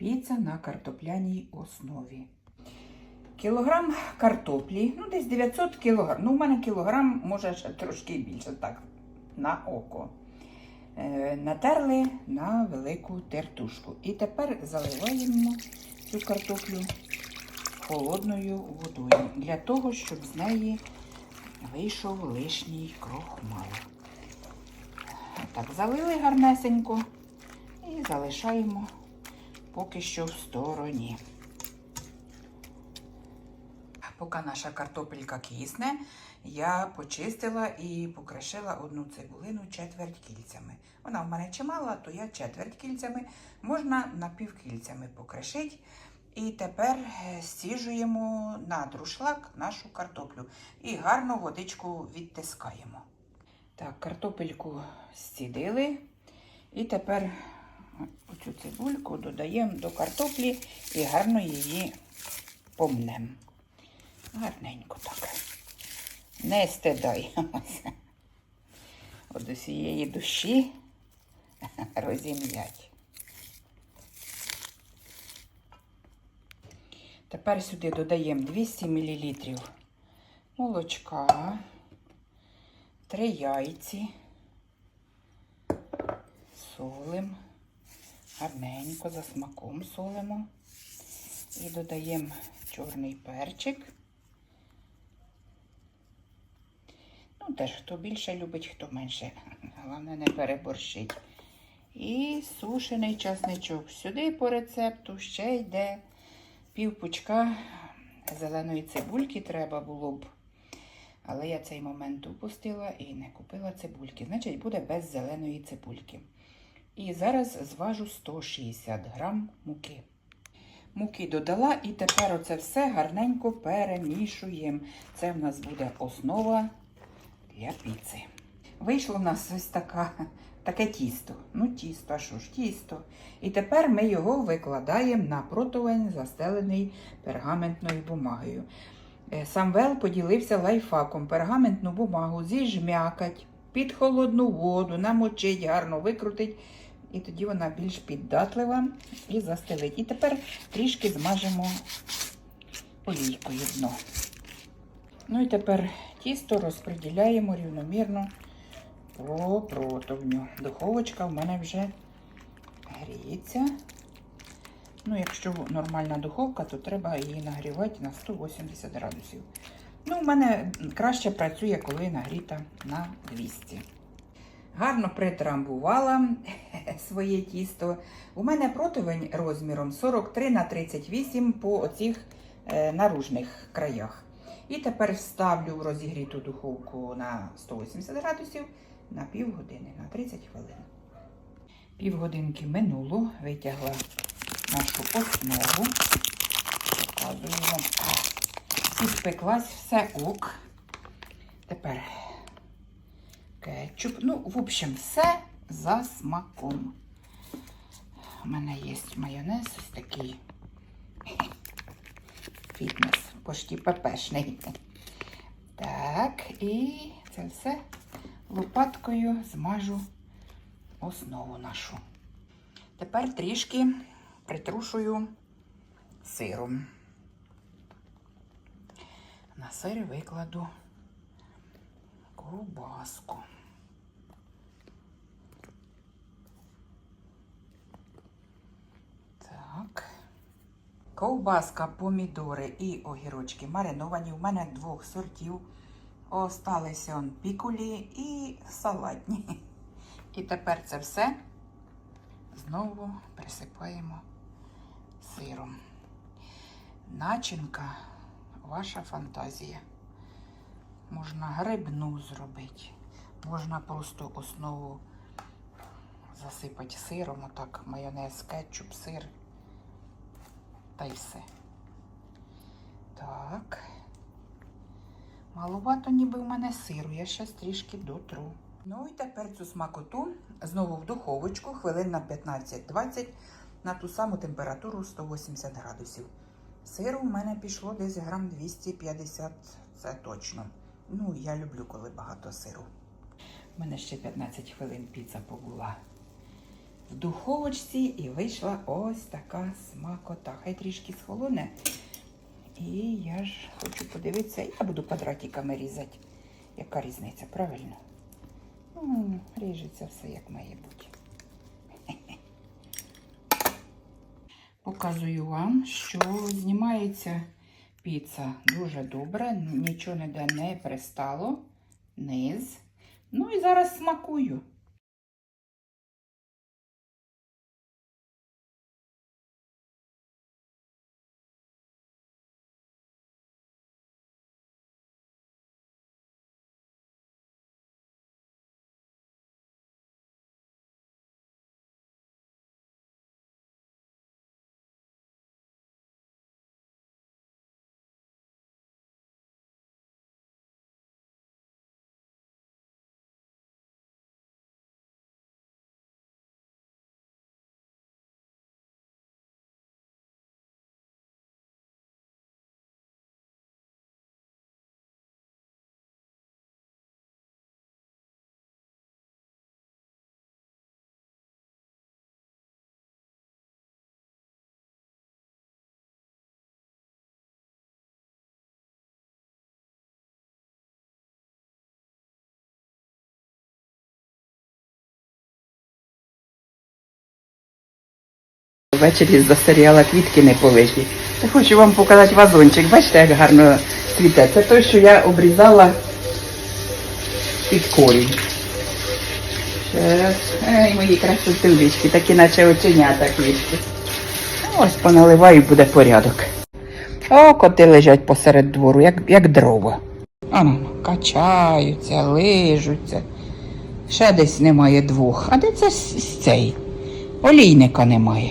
Піца на картопляній основі. Кілограм картоплі, ну десь 900 кілограм. Ну, у мене кілограм, може трошки більше, так, на око. Е, натерли на велику тертушку. І тепер заливаємо цю картоплю холодною водою для того, щоб з неї вийшов лишній крохмал. Так, залили гарнесенько і залишаємо поки що в стороні. Поки наша картопелька кисне, я почистила і покришила одну цибулину четверть кільцями. Вона в мене чимала, то я четверть кільцями, можна напівкільцями покришити. І тепер е, стіжуємо на друшлак нашу картоплю і гарно водичку відтискаємо. Так, картопельку стідили. І тепер оцю цибульку додаємо до картоплі і гарно її помнемо. Гарненько так. Не стидаємося. От усієї душі розім'ять. Тепер сюди додаємо 200 мл молочка, 3 яйці, солим, гарненько за смаком солимо і додаємо чорний перчик. Ну, теж хто більше любить, хто менше. Головне не переборщить. І сушений часничок. Сюди по рецепту ще йде пів пучка зеленої цибульки треба було б. Але я цей момент упустила і не купила цибульки. Значить, буде без зеленої цибульки. І зараз зважу 160 грам муки. Муки додала, і тепер оце все гарненько перемішуємо. Це в нас буде основа для піци. Вийшло в нас ось така, таке тісто. Ну, тісто, а що ж, тісто. І тепер ми його викладаємо на противень, застелений пергаментною бумагою. Е, Самвел поділився лайфхаком. Пергаментну бумагу зіжмякать під холодну воду, намочить, гарно викрутить. І тоді вона більш піддатлива і застелить. І тепер трішки змажемо олійкою дно. Ну і тепер тісто розподіляємо рівномірно по противню. Духовочка в мене вже гріється. Ну, якщо нормальна духовка, то треба її нагрівати на 180 градусів. Ну, у мене краще працює, коли нагріта на 200. Гарно притрамбувала своє тісто. У мене противень розміром 43 на 38 по оцих е, наружних краях. І тепер ставлю в розігріту духовку на 180 градусів на півгодини, на 30 хвилин. Півгодинки минуло, витягла нашу основу. Показую вам. Підпеклась все ок. Тепер кетчуп. Ну, в общем, все за смаком. У мене є майонез ось такий фітнес, почти пепешний. Так, і це все лопаткою змажу основу нашу. Тепер трішки притрушую сиром. На сир викладу ковбаску. Так. Ковбаска, помідори і огірочки мариновані. У мене двох сортів. Осталися он пікулі і салатні. І тепер це все знову присипаємо сиром. Начинка ваша фантазія. Можна грибну зробити. Можна просто основу засипати сиром, отак майонез, кетчуп, сир. Та й все. Так. Маловато ніби в мене сиру, я ще трішки дотру. Ну і тепер цю смакоту знову в духовочку хвилин на 15-20 на ту саму температуру 180 градусів. Сиру в мене пішло десь грам 250, це точно. Ну, я люблю, коли багато сиру. У мене ще 15 хвилин піца побула в духовочці і вийшла ось така смакота. Хай трішки схолоне. І я ж хочу подивитися, я буду квадратиками різати. Яка різниця, правильно? Ну, ріжеться все як має бути. Показую вам, що знімається піца дуже добре, нічого ніде не пристало, низ. Ну і зараз смакую. Ввечері засоряла квітки не полежні. Я хочу вам показати вазончик. Бачите, як гарно цвіте. Це той, що я обрізала під корінь. Ей, мої красотулечки, такі наче оченята квітки. Ось поналиваю, буде порядок. О, коти лежать посеред двору, як, як дрова. Ано, качаються, лижуться. Ще десь немає двох. А де це цей? Олійника немає.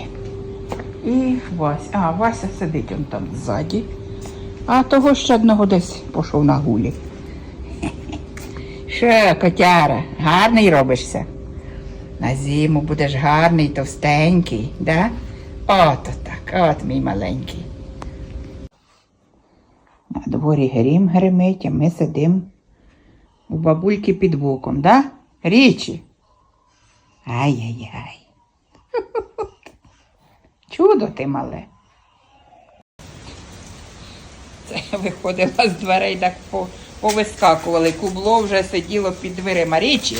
І Вася. А, Вася сидить он там ззаді. А того ще одного десь пішов на гулі. Що, котяра, гарний робишся? На зиму будеш гарний, товстенький, да? Ото так, от мій маленький. На дворі грім гримить, а ми сидимо у бабульки під боком, да? Річі. Ай-яй-яй. Чудо ти мале. Це я виходила з дверей, так повискакували. Кубло вже сиділо під дверима річі.